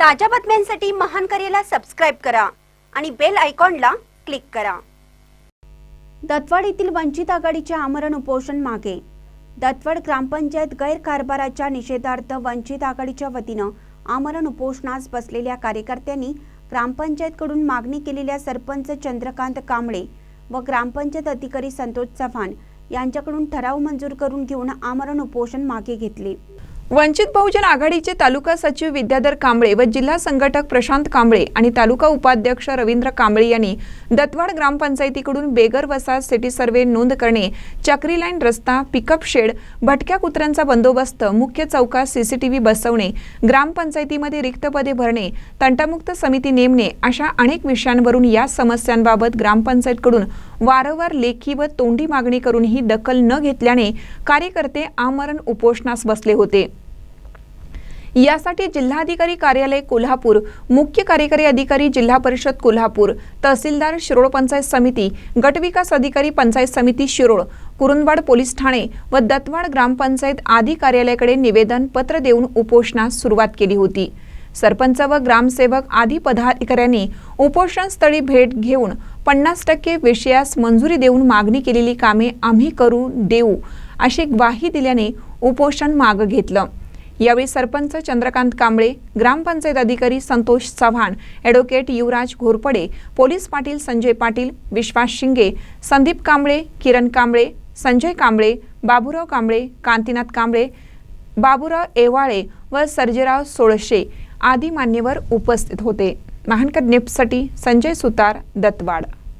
ताज्या बातम्यांसाठी महान करेला सबस्क्राईब करा आणि बेल आयकॉनला क्लिक करा. दत्तवाड येथील वंचित आघाडीचे आमरण उपोषण मागे. दत्तवाड ग्रामपंचायत गैरकारभाराच्या निषेधार्थ वंचित आघाडीच्या वतीनं आमरण उपोषणास बसलेल्या कार्यकर्त्यांनी ग्रामपंचायतकडून मागणी केलेल्या सरपंच चंद्रकांत कांबळे व ग्रामपंचायत अधिकारी संतोष चव्हाण यांच्याकडून ठराव मंजूर करून घेऊन आमरण उपोषण मागे घेतले. वंचित बहुजन आघाडीचे तालुका सचिव विद्याधर कांबळे व जिल्हा संघटक प्रशांत कांबळे आणि तालुका उपाध्यक्ष रवींद्र कांबळे यांनी दतवाड ग्रामपंचायतीकडून बेगर वसाहत सिटी सर्वे नोंद करणे चक्री लाईन रस्ता पिकअप शेड भटक्या कुत्र्यांचा बंदोबस्त मुख्य चौकात सीसीटीव्ही बसवणे ग्रामपंचायतीमध्ये रिक्त पदे भरणे तंटामुक्त समिती नेमणे अशा अनेक विषयांवरून या समस्यांबाबत ग्रामपंचायतकडून वारंवार लेखी व तोंडी मागणी करूनही दखल न घेतल्याने कार्यकर्ते आमरण उपोषणास बसले होते. यासाठी जिल्हाधिकारी कार्यालय कोल्हापूर मुख्य कार्यकारी अधिकारी जिल्हा परिषद कोल्हापूर तहसीलदार शिरोळ पंचायत समिती गटविकास अधिकारी पंचायत समिती शिरोळ कुरुंदवाड पोलीस ठाणे व दत्तवाड ग्रामपंचायत आदी कार्यालयाकडे निवेदन पत्र देऊन उपोषणास सुरुवात केली होती. सरपंच व ग्रामसेवक आदी पदाधिकाऱ्यांनी उपोषणस्थळी भेट घेऊन पन्नास टक्के विषयास मंजुरी देऊन मागणी केलेली कामे आम्ही करू देऊ अशी ग्वाही दिल्याने उपोषण मागं घेतलं. यावेळी सरपंच चंद्रकांत कांबळे ग्रामपंचायत अधिकारी संतोष चव्हाण ॲडव्होकेट युवराज घोरपडे पोलीस पाटील संजय पाटील विश्वास शिंगे संदीप कांबळे किरण कांबळे संजय कांबळे बाबूराव कांबळे कांतीनाथ कांबळे बाबूराव एवाळे व सर्जेराव सोळशे आदी मान्यवर उपस्थित होते. महानकर निप्ससाठी संजय सुतार दत्तवाड.